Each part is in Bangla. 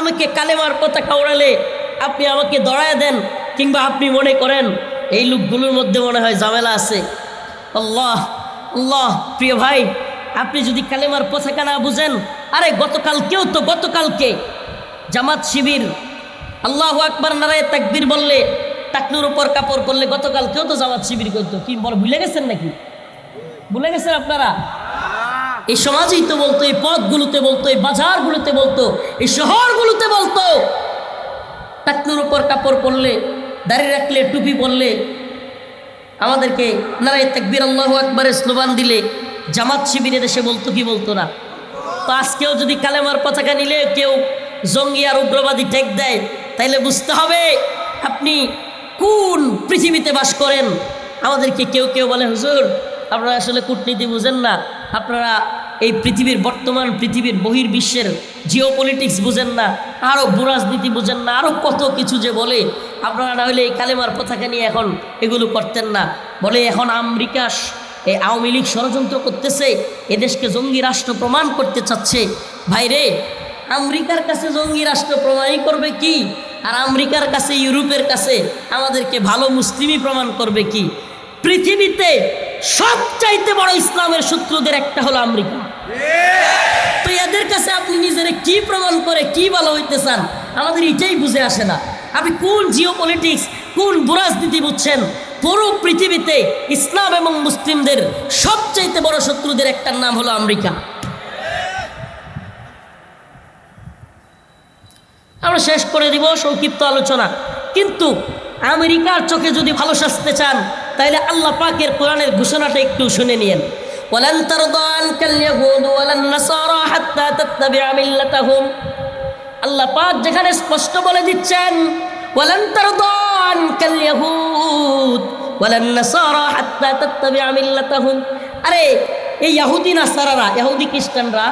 আমাকে কালেমার পতাকা ওড়ালে আপনি আমাকে দড়ায় দেন কিংবা আপনি মনে করেন এই লোকগুলোর মধ্যে মনে হয় ঝামেলা আছে। আল্লাহ আল্লাহ, প্রিয় ভাই, আপনি যদি কালেমার পতাকা না বুঝেন, আরে গতকালকেও তো গতকালকে জামাত শিবির, আল্লাহ আকবার নারায় তাকবির বললে, টাকনুর উপর কাপড় পরলে গতকালকেও তো জামাত শিবির করতো। কি বল, ভুলে গেছেন নাকি? ভুলে গেছেন আপনারা? এই সমাজেই তো বলতো, এই পথগুলোতে বলতো, এই বাজারগুলোতে বলতো, এই শহরগুলোতে বলতো। টাকনুর উপর কাপড় পরলে দাঁড়িয়ে রাখলে, টুপি পরলে আমাদেরকে নারায় তাকবীর আল্লাহ একবারে স্লোগান দিলে জামাত শিবিরে দেশে বলতো, কি বলতো না? তো আজকেও যদি কালেমার পতাকা নিলে কেউ জঙ্গি আর উগ্রবাদী ঠেক দেয়, তাইলে বুঝতে হবে আপনি কোন পৃথিবীতে বাস করেন? আমাদেরকে কেউ কেউ বলে, হুজুর, আপনারা আসলে কূটনীতি বুঝেন না। আপনারা এই পৃথিবীর বর্তমান, পৃথিবীর বহির্বিশ্বের জিও পলিটিক্স বুঝেন না আরও ভূরাজনীতি বুঝেন না আরও কত কিছু যে বলে। আপনারা না হলে এই কালেমার পতাকা নিয়ে এখন এগুলো করতেন না। বলে এখন আমেরিকা এই আওয়ামী লীগ ষড়যন্ত্র করতেছে এদেশকে জঙ্গি রাষ্ট্র প্রমাণ করতে চাচ্ছে। ভাইরে আমেরিকার কাছে জঙ্গি রাষ্ট্র প্রমাণই করবে কি? আর আমেরিকার কাছে, ইউরোপের কাছে আমাদেরকে ভালো মুসলিমই প্রমাণ করবে কি? পৃথিবীতে সবচাইতে বড় ইসলামের শত্রুদের একটা হলো আমেরিকা। তো এদের কাছে আপনি নিজেরে কি প্রমাণ করে কি ভালো হইতে চান, আমাদের এটাই বুঝে আসে না। আপনি কোন জিও পলিটিক্স কোন বুরাজনীতি বুঝছেন? পুরো পৃথিবীতে ইসলাম এবং মুসলিমদের সবচাইতে বড় শত্রুদের একটার নাম হলো আমেরিকা। আমরা শেষ করে দিব সংক্ষিপ্ত আলোচনা। কিন্তু আমেরিকার চোখে যদি ভালো সাজতে চান তাহলে আল্লাহ পাকের কোরআনের ঘোষণাটা একটু শুনে নিয়েন ولن ترضى عنك اليهود ولا النصارى حتى تتبع ملتهم আল্লাহ পাক যেখানে স্পষ্ট বলে দিচ্ছেন ولن ترضى عنك اليهود ولا النصارى حتى تتبع ملتهم আরে এই ইহুদি নাসারারা ইহুদি খ্রিস্টানরা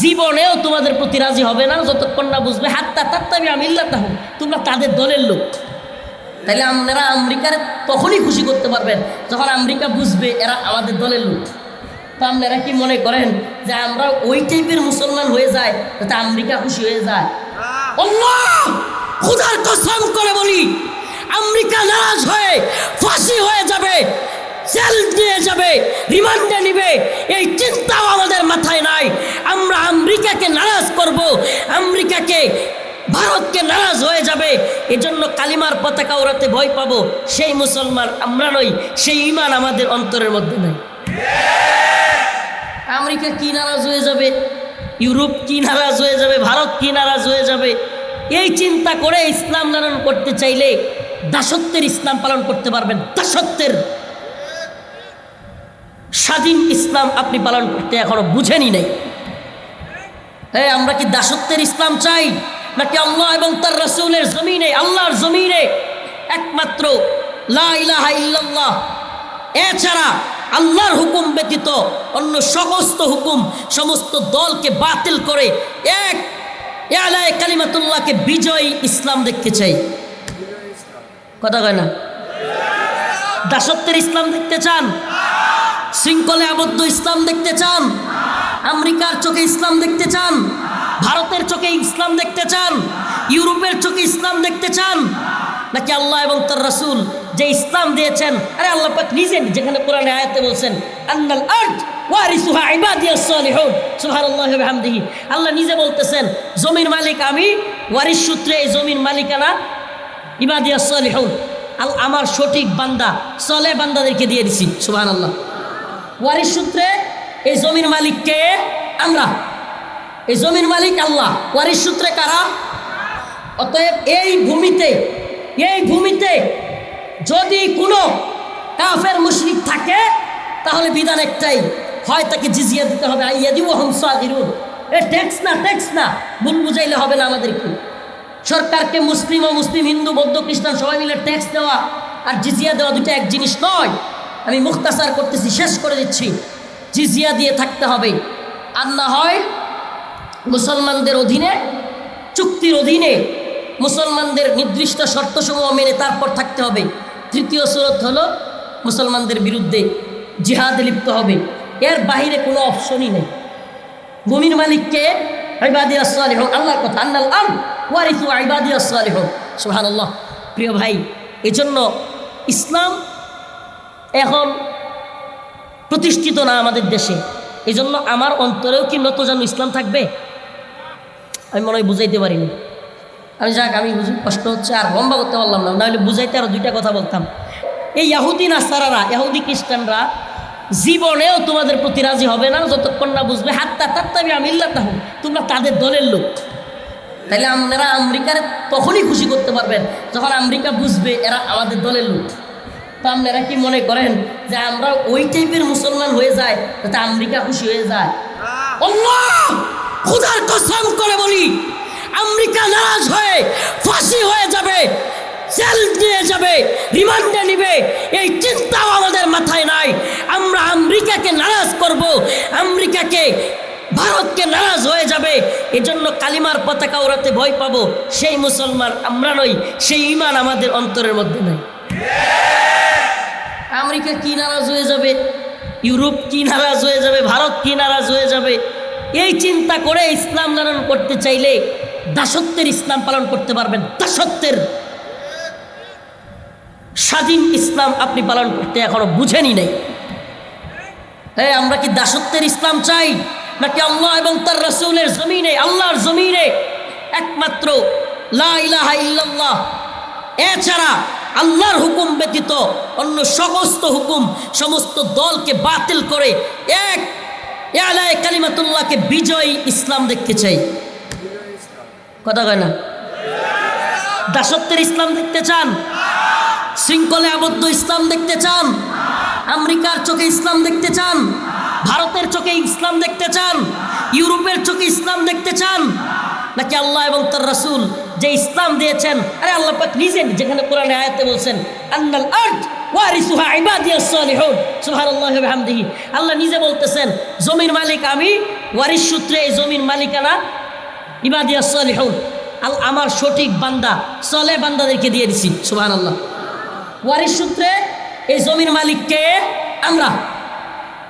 জীবনেও তোমাদের প্রতি রাজি হবে না যতক্ষণ না বুঝবে হাত্তা তাত্তাবি আমিল্লাতাহ তোমরা তাদের দলের লোক তাহলে আপনারা আমেরিকার তখনই খুশি করতে পারবেন যখন আমেরিকা বুঝবে এরা আমাদের দলের লোক। তো আপনারা কি মনে করেন যে আমরা ওই টাইপের মুসলমান হয়ে যায় যাতে আমেরিকা খুশি হয়ে যায়? খুদার কসম করে বলি, আমেরিকা নারাজ হয়ে, ফাঁসি হয়ে যাবে, জেল নিয়ে যাবে, রিমান্ডে নিবে, এই চিন্তাও আমাদের মাথায় নাই। আমরা আমেরিকাকে নারাজ করব, আমেরিকাকে ভারতকে নারাজ হয়ে যাবে। এজন্য কালিমার পতাকা ওড়াতে ভয় পাবো। সেই মুসলমান আমরা নই, সেই ইমান আমাদের অন্তরের মধ্যে নাই। আমেরিকা কি নারাজ হয়ে যাবে? ইউরোপ কি নারাজ হয়ে যাবে? ভারত কি নারাজ হয়ে যাবে? এই চিন্তা করে ইসলাম লালন করতে চাইলে দাসত্বের ইসলাম পালন করতে পারবেন। দাসত্বের। স্বাধীন ইসলাম আপনি পালন করতে এখনও বুঝেনি নাই। হ্যাঁ আমরা কি দাসত্বের ইসলাম চাই? নাকি আল্লাহ এবং তার রসুলের জমিনে, আল্লাহর জমিনে একমাত্র লা ইলাহা ইল্লাল্লাহ। এছাড়া আল্লাহর হুকুম ব্যতীত অন্য সমস্ত হুকুম, সমস্ত দলকে বাতিল করে এক এলায় কালিমাতুল্লাহকে বিজয়ী ইসলাম দেখতে চাই। কথা কয় না? দাসত্বের ইসলাম দেখতে চান? শৃঙ্খলে আবদ্ধ ইসলাম দেখতে চান? আমেরিকার চোখে ইসলাম দেখতে চান? চোখে ইসলাম দেখতে চান? ইউরোপের চোখে ইসলাম দেখতে চান? নাকি আল্লাহ এবং তার রাসূল যে ইসলাম দিয়েছেন? আরে আল্লাহ পাক নিজে যেখানে কোরআনে আয়াতে বলছেন, আন্নাল বিহামদিহি। আল্লাহ নিজে বলতেছেন, জমির মালিক আমি, ওয়ারিস সূত্রে এই জমির মালিকানা ইবাদিয়াস সালিহুন। আল, আমার সঠিক বান্দা, সলে বান্দাদেরকে দিয়ে দিছি, সুবহানাল্লাহ। ওয়ারিস সূত্রে এই জমির মালিককে আমরা এই জমির মালিক আল্লাহ। ওয়ারিস সূত্রে কারা? অতএব এই ভূমিতে এই ভূমিতে যদি কোনো কাফের মুশরিক থাকে, তাহলে বিধান একটাই, হয় তাকে জিজিয়া দিতে হবে। আইয়া দিব হংসা দিরুন এ ট্যাক্স না ট্যাক্স না, ভুল বুঝাইলে হবে না আমাদেরকে। সরকারকে মুসলিম ও মুসলিম, হিন্দু, বৌদ্ধ, খ্রিস্টান সবাই মিলে ট্যাক্স দেওয়া আর জিজিয়া দেওয়া দুটো এক জিনিস নয়। আমি মুক্তাচার করতেছি, শেষ করে দিচ্ছি। জিজিয়া দিয়ে থাকতে হবে। আর না হয় মুসলমানদের অধীনে, চুক্তির অধীনে মুসলমানদের নির্দিষ্ট শর্তসমূহ মেনে তারপর থাকতে হবে। তৃতীয় সুরত হলো মুসলমানদের বিরুদ্ধে জিহাদে লিপ্ত হবে। এর বাহিরে কোনো অপশনই নেই। ভূমির মালিককে ইবাদি আসসালিহুন আল্লাহর কথা, আন্নাল আম ওয়ারিসু ইবাদি আসসালিহুন সুবহানাল্লাহ। প্রিয় ভাই, এজন্য ইসলাম এখন প্রতিষ্ঠিত না আমাদের দেশে। এই জন্য আমার অন্তরেও কি নত যেন ইসলাম থাকবে? আমি মনে হয় বুঝাইতে পারিনি। আমি যাক আমি বুঝি কষ্ট হচ্ছে আর লম্বা করতে পারলাম না নাহলে বুঝাইতে আরও দুইটা কথা বলতাম। এই ইয়াহুদি নাসারারা ইয়াহুদি খ্রিস্টানরা জীবনেও তোমাদের প্রতি রাজি হবে না যতক্ষণ না বুঝবে হাত্তা তাত্তাবি আমি ইল্লাহ তোমরা তাদের দলের লোক। তাহলে আপনারা আমেরিকার তখনই খুশি করতে পারবেন যখন আমেরিকা বুঝবে এরা আমাদের দলের লোক। তো আপনারা কি মনে করেন যে আমরা ওই টাইপের মুসলমান হয়ে যায় যাতে আমেরিকা খুশি হয়ে যায়? খুদার কসম করে বলি, আমেরিকা নারাজ হয়ে, ফাঁসি হয়ে যাবে, জেল নিয়ে যাবে, রিমান্ডে নিবে, এই চিন্তাও আমাদের মাথায় নাই। আমরা আমেরিকাকে নারাজ করব, আমেরিকাকে, ভারতকে নারাজ হয়ে যাবে, এজন্য কালিমার পতাকা ওড়াতে ভয় পাবো। সেই মুসলমান আমরা নই, সেই ইমান আমাদের অন্তরের মধ্যে নেই। আমেরিকা কি নারাজ হয়ে যাবে? ইউরোপ কি নারাজ হয়ে যাবে? ভারত কি নারাজ হয়ে যাবে? এই চিন্তা করে ইসলাম লালন করতে চাইলে দাসত্বের ইসলাম পালন করতে পারবেন, দাসত্বের। স্বাধীন ইসলাম আপনি পালন করতে এখনও বুঝেনি নাই। হ্যাঁ আমরা কি দাসত্বের ইসলাম চাই, নাকি আল্লাহ এবং তার রসুলের জমিনে, আল্লাহর জমিনে একমাত্র লা ইলাহা ইল্লাল্লাহ এছাড়া আল্লাহর হুকুম ব্যতীত অন্য সমস্ত হুকুম, সমস্ত দলকে বাতিল করে এক এলায় কালিমাতুল্লাহকে বিজয়ী ইসলাম দেখতে চাই। কথা কয় না? দাসত্বের ইসলাম দেখতে চান? শৃঙ্খলে আবদ্ধ ইসলাম দেখতে চান? আমেরিকার চোখে ইসলাম দেখতে চান? ভারতের চোখে ইসলাম দেখতে চান? ইউরোপের চোখে ইসলাম দেখতে চান? নাকি আল্লাহ এবং তার রাসূল যে ইসলাম দিয়েছেন? আরে আল্লাহ পাক নিজে যেখানে কোরআনে আয়াতে বলছেন, আন্নাল বিহামদিহি। আল্লাহ নিজে বলতেছেন, জমির মালিক আমি, ওয়ারিস সূত্রে এই জমির মালিকানা ইবাদিয়াস সালিহুন। আল, আমার সঠিক বান্দা, সলে বান্দাদেরকে দিয়ে দিছি, সুবহানাল্লাহ। ওয়ারিস সূত্রে এই জমির মালিককে আমরা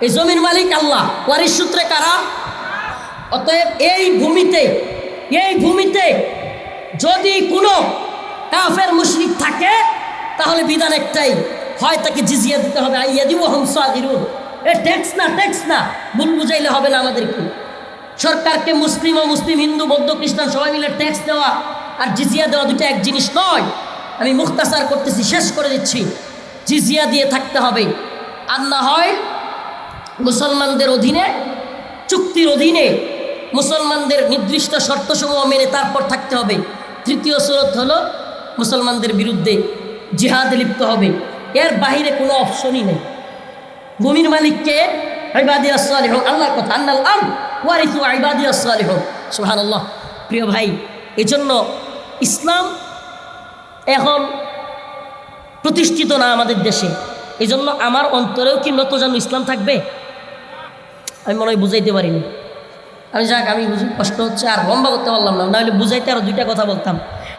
এই জমির মালিক আল্লাহ। ওয়ারিস সূত্রে কারা? অতএব এই ভূমিতে এই ভূমিতে যদি কোনো কাফের মুশরিক থাকে, তাহলে বিধান একটাই, হয় তাকে জিজিয়া দিতে হবে। আইয়া দিব হংসা দিরুন এ ট্যাক্স না ট্যাক্স না, ভুল বুঝাইলে হবে না আমাদেরকে। সরকারকে মুসলিম ও মুসলিম হিন্দু, বৌদ্ধ, খ্রিস্টান সবাই মিলে ট্যাক্স দেওয়া আর জিজিয়া দেওয়া দুটো এক জিনিস নয়। আমি মুক্তাচার করতেছি, শেষ করে দিচ্ছি। জিজিয়া দিয়ে থাকতে হবে। আর না হয় মুসলমানদের অধীনে, চুক্তির অধীনে মুসলমানদের নির্দিষ্ট শর্তসমূহ মেনে তারপর থাকতে হবে। তৃতীয় সুরত হলো মুসলমানদের বিরুদ্ধে জিহাদে লিপ্ত হবে। এর বাহিরে কোনো অপশনই নেই। ভূমির মালিককে ইবাদি আসসালিহ আল্লাহর কথা, আন্নাল আম ওয়ারিসু ইবাদি আসসালিহ সুবহানাল্লাহ। প্রিয় ভাই, এজন্য ইসলাম এখন প্রতিষ্ঠিত না আমাদের দেশে। এজন্য আমার অন্তরেও কি নত যেন ইসলাম থাকবে? আমি মনে হয় বুঝাইতে পারিনি। আমি যাক, আমি বুঝি কষ্ট হচ্ছে আর লম্বা করতে পারলাম না, নাহলে বুঝাইতে আরও দুইটা কথা বলতাম।